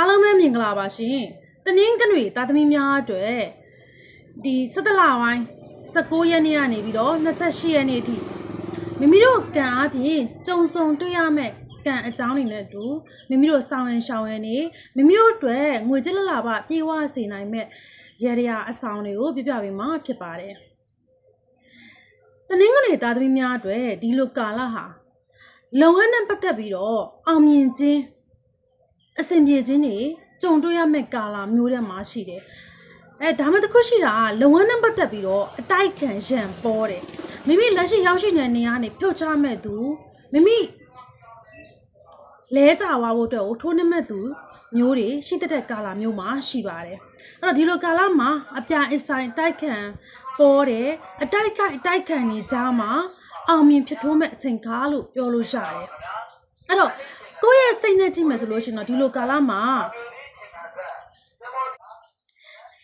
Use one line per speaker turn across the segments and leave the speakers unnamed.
အားလုံးပဲမြင်ကြလာပါရှင်တနင်္ဂနွေသားသမီးများအတွက်ဒီ17လပိုင်း19ရက်နေ့ကနေပြီးတော့28ရက်နေ့အထိမိမိတို့ကံအားဖြင့်ကြုံစုံတွေ့ရမယ့်ကံအကြောင်းတွေနဲ့အတူမိမိတို့ဆောင်ရန်ရှောင်ရန်နေမိမိတို့အတွက်ငွေကြေးလလာပပြေဝစေနိုင်မဲ့ရရအဆောင်တွေကိုပြပြပေးမှာဖြစ်ပါတယ်တနင်္ဂနွေသားသမီးများအတွက်ဒီလိုကာလဟာလုံဟန်းနဲ့ပတ်သက်ပြီးတော့အောင်မြင်ခြင်း အဆင်ပြေခြင်းတွေကြုံတွေ့ရမယ့်ကာလမျိုးတဲ့မှာရှိတယ်။အဲဒါမှတစ်ခုရှိတာကလုံဝန်းနဲ့ပတ်သက်ပြီးတော့အတိုက်ခံရန်ပေါ်တယ်။မိမိလက်ရှိရောက်ရှိနေတဲ့နေရာကနေဖြုတ်ချမဲ့သူမိမိလဲစာဝါဖို့အတွက်ကိုထိုးနှက်မဲ့သူမျိုးတွေရှိတတ်တဲ့ကာလမျိုးမှာရှိပါတယ်။အဲ့တော့ဒီလိုကာလမှာအပြာအဆိုင်တိုက်ခံပေါ်တယ်အတိုက်ခိုက်အတိုက်ခံနေကြမှာအောင်မြင်ဖြစ်ထွန်းမဲ့အချိန်ကားလို့ပြောလို့ရတယ်။အဲ့တော့ ကိုယ့်ရဲ့စိတ်နဲ့ကြည့်မယ်ဆိုလို့ရှိရင်တော့ဒီလိုကာလမှာ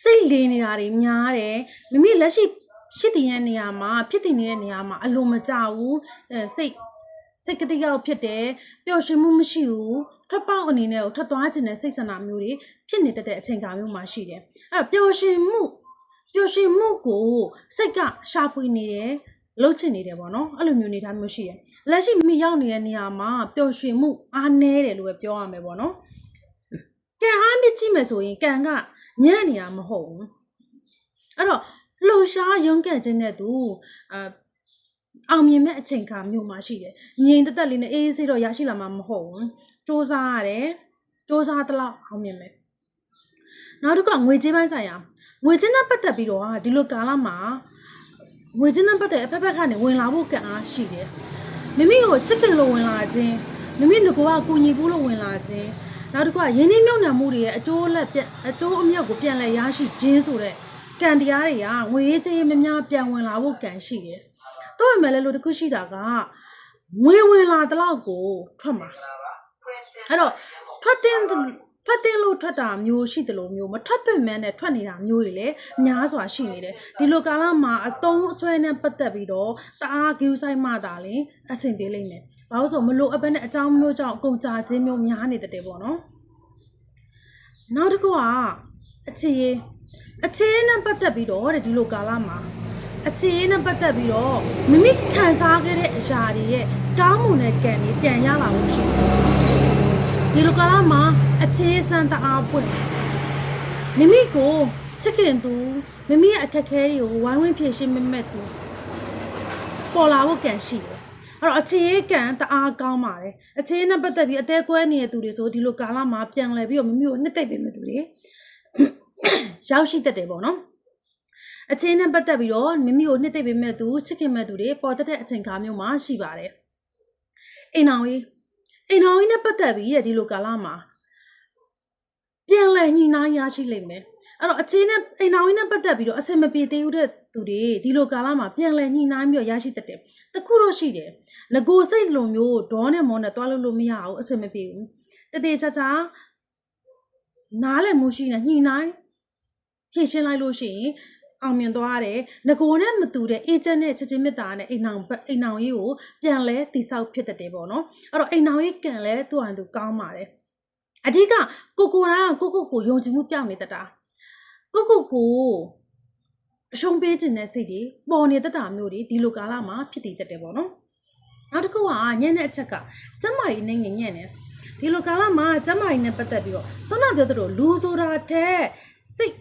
စိတ်လေနေတာတွေများတယ်မိမိလက်ရှိရှိတည်တဲ့နေရာမှာဖြစ်တည်နေတဲ့နေရာမှာအလိုမကျဘူးအဲစိတ်စိတ်ကတိကောက်ဖြစ်တယ်ပျော်ရွှင်မှုမရှိဘူးထွက်ပေါက်အနေနဲ့ကိုထွက်သွားခြင်းနဲ့စိတ်ဆန္ဒမျိုးတွေဖြစ်နေတတ်တဲ့အချိန်ကာမျိုးမှာရှိတယ်အဲ့တော့ပျော်ရွှင်မှုပျော်ရွှင်မှုကိုစိတ်ကရှာဖွေနေတယ် လှုပ်ချင်နေတယ်ပေါ့နော်အဲ့လိုမျိုးနေသားမျိုးရှိတယ်လက်ရှိမိမိရောက်နေတဲ့နေရာမှာပျော်ရွှင်မှုအားနည်းတယ်လို့ပဲပြောရမယ်ပေါ့နော်ကံအားမြင့်ကြည့်မယ်ဆိုရင်ကံကညံ့နေတာမဟုတ်ဘူးအဲ့တော့လှူရှားရုန်းကန်ခြင်းနဲ့သူအာအောင်မြင်မဲ့အချိန်ခါမျိုးမှာရှိတယ်ငြိမ်သက်သက်လေးနဲ့အေးအေးဆေးတော့ရရှိလာမှာမဟုတ်ဘူးစူးစမ်းရတယ်စူးစမ်းသလောက်အောင်မြင်မယ်နောက်တစ်ခုကငွေကြေးပိုင်းဆိုင်ရာငွေကြေးနဲ့ပတ်သက်ပြီးတော့ဟာဒီလိုကာလမှာ ငွေကြေးနဲ့ပတ်သက်အဖက်ဖက်ကနေဝင်လာဖို့ကံအားရှိတယ်မိမိကိုချစ်ခင်လို့ဝင်လာခြင်းမိမိငကောကကူညီဖို့လို့ဝင်လာခြင်းနောက်တစ်ခုကရင်းနှီးမြှုပ်နှံမှုတွေရဲ့အကျိုးလက်ပြန်အကျိုးအမြတ်ကိုပြန်လဲရရှိခြင်းဆိုတဲ့ကံတရားတွေကငွေရေးကြေးရေးမများပြန်ဝင်လာဖို့ကံရှိတယ်။တော့မှလည်းလို့တစ်ခုရှိတာကငွေဝင်လာတဲ့လောက်ကိုထွက်မှာ။အဲ့တော့ထွက်တဲ့ ထွက်တဲ့လို့ထွက်တာမျိုးရှိတယ်လို့မျိုးမထွက်သွင့်မဲနဲ့ထွက်နေတာမျိုးတွေလည်းများစွာရှိနေတယ်။ဒီလိုကာလမှာအတုံးအဆွဲနဲ့ပတ်သက်ပြီးတော့တအားဂူးဆိုင်မှတာလေအဆင်ပြေလိမ့်မယ်။ဘာလို့ဆိုမလို့အပက်နဲ့အကြောင်းမျိုးကြောင့်အကုန်ကြာခြင်းမျိုးများနေတတ်တယ်ပေါ့နော်။နောက်တစ်ခုကအခြေရေးအခြေရေးနဲ့ပတ်သက်ပြီးတော့တဲ့ဒီလိုကာလမှာအခြေရေးနဲ့ပတ်သက်ပြီးတော့မိမိခံစားခဲ့တဲ့အရာတွေရဲ့ကောင်းမှုနဲ့ကံတွေပြန်ရလာလို့ရှိတယ်ဒီလိုကာလမှာ အခြေစံတအားပွင့်မိမိကိုချစ်ခင်သူမိမိရဲ့အခက်အခဲတွေကိုဝိုင်းဝန်းဖြေရှင်းမမဲ့သူပေါ်လာဖို့ကံရှိတယ်အဲ့တော့အခြေကံတအားကောင်းပါတယ်အခြေနဲ့ပတ်သက်ပြီးအသေးကွဲနေတဲ့သူတွေဆိုဒီလိုကာလမှာပြန်လဲပြီးတော့မိမိကိုနှစ်သိမ့်ပေးမဲ့သူတွေရောက်ရှိတတ်တယ်ပေါ့နော်အချင်းနဲ့ပတ်သက်ပြီးတော့မိမိကိုနှစ်သိမ့်ပေးမဲ့သူချစ်ခင်မဲ့သူတွေပေါ်တတ်တဲ့အချိန်ခါမျိုးမှာရှိပါတယ်အိမ်အောင်ကြီးအိမ်အောင်ကြီးနဲ့ပတ်သက်ပြီးတဲ့ဒီလိုကာလမှာ ပြန်လဲညီနာရရှိလိမ့်မယ်အဲ့တော့အချင်းနဲ့အိမ်အောင်ကြီးနဲ့ပတ်သက်ပြီးတော့အစင်မပြေသေးဘူးတဲ့သူတွေဒီလိုကာလမှာပြန်လဲညီနာပြီးတော့ရရှိတတ်တယ်တခုတော့ရှိတယ်ငကိုစိတ်လိုမျိုးဒေါနဲ့မောနဲ့တွားလို့လို့မရအောင်အစင်မပြေဘူးတတေချာချာနားလည်မှုရှိနေညှိနှိုင်းဖြည့်ရှင်းလိုက်လို့ရှိရင်အောင်မြင်သွားတယ်ငကိုနဲ့မတူတဲ့အေဂျင့်နဲ့ချက်ချင်းမြတ်တာနဲ့အိမ်နောင်အိမ်နောင်ရေးကိုပြန်လဲတိဆောက်ဖြစ်တတ်တယ်ပေါ့နော်အဲ့တော့အိမ်နောင်ရေးကံလဲသူ့အန်သူကောင်းပါတယ် အဓိကကိုကိုရာကိုကိုကိုယုံကြည်မှုပြောင်းနေတတ်တာကိုကိုကိုအရှုံးပေးခြင်းတဲ့စိတ်တွေပေါ်နေတတ်တာမျိုးတွေဒီလိုကာလမှာဖြစ်တည်တတ်တယ်ပေါ့နော်နောက်တစ်ခုကညံ့တဲ့အချက်ကကျမကြီးနဲ့ငညံ့နေဒီလိုကာလမှာကျမကြီးနဲ့ပတ်သက်ပြီးတော့ဆွမ်းနာပြောသလိုလူဆိုတာတဲ့စိတ်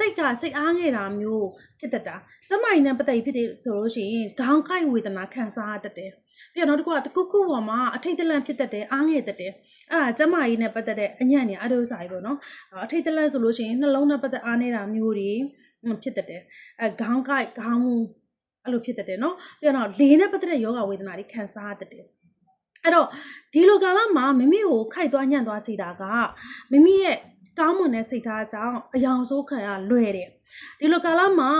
စိတ်ကစိတ်အားငယ်တာမျိုးဖြစ်တတ်တာကျမကြီးနဲ့ပတ်သက်ပြီးဖြစ်တယ်ဆိုလို့ရှိရင်ခေါင်းကိုက်ဝေဒနာခံစားရတတ်တယ်ပြီးတော့နောက်တစ်ခုကတခုခုပေါ်မှာအထိတ်တလန့်ဖြစ်တတ်တယ်အားငယ်တတ်တယ်အဲ့ဒါကျမကြီးနဲ့ပတ်သက်တဲ့အညံ့နေအဒိုးစာကြီးပေါ့နော်အထိတ်တလန့်ဆိုလို့ရှိရင်နှလုံးနဲ့ပတ်သက်အားနေတာမျိုးတွေဖြစ်တတ်တယ်အဲခေါင်းကိုက်ခေါင်းအဲ့လိုဖြစ်တတ်တယ်နော်ပြီးတော့လေနဲ့ပတ်သက်တဲ့ယောဂဝေဒနာတွေခံစားရတတ်တယ်အဲ့တော့ဒီလိုကာလမှာမိမိကိုခိုက်သွားညံ့သွားစေတာကမိမိရဲ့ကောင်း မွန်တဲ့စိတ်ထားကြောင့်အယောင်ဆိုးခံရလွယ်တယ်ဒီလိုကာလမှာ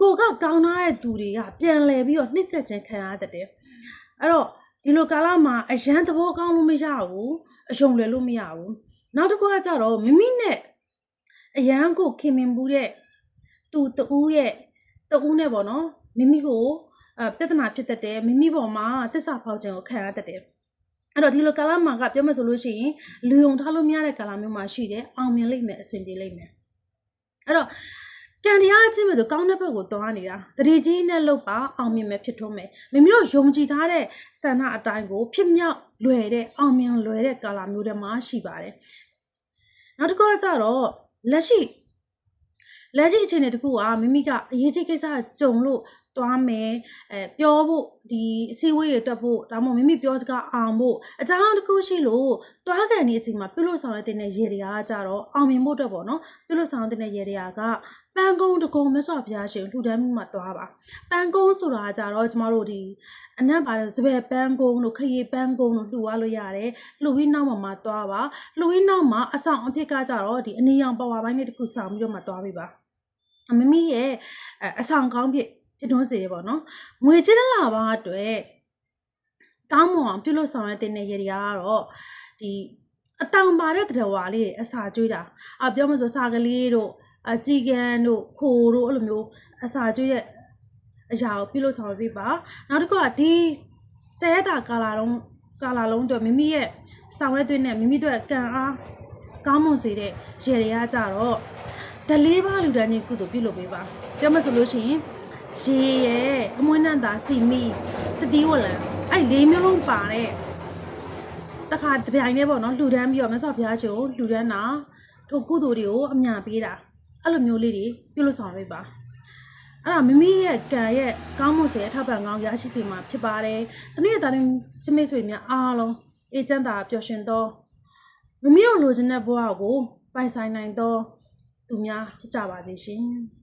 ကိုကကောင်းထားတဲ့သူတွေကပြန်လဲပြီးတော့နှိမ့်ဆက်ခြင်းခံရတတ်တယ်အဲ့တော့ဒီလိုကာလမှာအရန်သဘောကောင်းလို့မရဘူးအယုံလွယ်လို့မရဘူးနောက်တစ်ခုကကြတော့မိမိနဲ့အရန်ကိုခင်မင်မှုတဲ့သူတူရဲ့တူနဲ့ပေါ့နော်မိမိကိုအပြဿနာဖြစ်တတ်တယ်မိမိပေါ်မှာတစ္ဆာဖောက်ခြင်းကိုခံရတတ်တယ် အဲ့တော့ဒီလိုကာလမှာကပြောမယ်ဆိုလို့ရှိရင်လူုံထားလို့မရတဲ့ကာလမျိုးမှာရှိတယ်အောင်မြင်လိမ့်မယ်အဆင်ပြေလိမ့်မယ်အဲ့တော့ကံတရားအချင်းမဲ့ဆိုကောင်းတဲ့ဘက်ကိုသွားနေတာတတိကြီးနဲ့လှုပ်ပါအောင်မြင်မယ်ဖြစ်ထွန်းမယ်မိမိတို့ယုံကြည်ထားတဲ့ဆန္ဒအတိုင်းကိုဖြစ်မြောက်လွယ်တဲ့အောင်မြင်လွယ်တဲ့ကာလမျိုးတွေမှာရှိပါတယ်နောက်တစ်ခုကကြတော့လက်ရှိလက်ရှိအခြေအနေတစ်ခုကမိမိကအရေးကြီးကိစ္စကြုံလို့သွားမယ်အဲပြောဖို့ဒီအစည်းအဝေးတွေတက်ဖို့ဒါမှမဟုတ်မိမိပြောစကားအောင်ဖို့အကြောင်းတစ်ခုရှိလို့သွားကန်ဒီအချိန်မှာပြုလို့ဆောင်ရတဲ့ရေတွေကကြတော့အောင်မြင်ဖို့အတွက်ပေါ့နော်ပြုလို့ဆောင်ရတဲ့ရေတွေကပန်းကုန်းတကုံမြတ်စွာဘုရားရှင်လှူဒန်းမှုမှာသွားပါပန်းကုန်းဆိုတာကြတော့ကျမတို့ဒီအနက်ပါတဲ့စပယ်ပန်းကုန်းတို့ခရီပန်းကုန်းတို့လှူရလို့ရတယ်လှူပြီးနောက်မှာမှသွားပါလှူပြီးနောက်မှာအဆောင်အဖြစ်ကကြတော့ဒီအနီရောင်ပါဝါပိုင်းလေးတစ်ခုဆောင်ပြီးတော့မှသွားပြီပါအမမီရဲ့အအဆောင်ကောင်းဖြစ် ဖြစ်တွန်းစေရပေါ့နော်ငွေချင်းလာပါအတွက်ကောင်းမွန်အောင်ပြုလုပ်ဆောင်ရတဲ့နေရတွေကတော့ဒီအတောင်ပါတဲ့တရဝါလေးတွေအစာကျွေးတာအပြောမဆိုစာကလေးတို့အကြည်ကန်တို့ခိုတို့အဲ့လိုမျိုးအစာကျွေးရဲ့အရာကိုပြုလုပ်ဆောင်ပေးပါနောက်တစ်ခုကဒီဆယ်ရက်တာကာလာလုံးကာလာလုံးအတွက်မိမိရဲ့ဆောင်ရွက်သွင်းတဲ့မိမိတို့ကံအားကောင်းမွန်စေတဲ့ရေတွေကကြတော့ဓလေးပါလူတန်းချင်းကုသိုလ်ပြုလုပ်ပေးပါပြောမဆိုလို့ရှိရင် ရေရဲ့အမွှေးနှံတာစီမီတတိဝလံအဲ့လေးမျိုးလုံးပါတဲ့တခါတပြိုင်တည်းပေါ့နော်လူတန်းပြီးတော့မြတ်စွာဘုရားရှင်ကိုလူတန်းတာထိုကုသိုလ်တွေကိုအမြပေးတာအဲ့လိုမျိုးလေးတွေပြုလုပ်ဆောင်ပေးပါအဲ့ဒါမိမိရဲ့ကံရဲ့ကောင်းမှုစေအထောက်ပံ့ကောင်းရရှိစေမှာဖြစ်ပါတယ်။တနည်းသားတိုင်းချစ်မိတ်ဆွေများအားလုံးအေကျန်းတာပျော်ရွှင်သောမိမိတို့လိုချင်တဲ့ဘဝကိုပိုင်ဆိုင်နိုင်သောသူများဖြစ်ကြပါစေရှင်။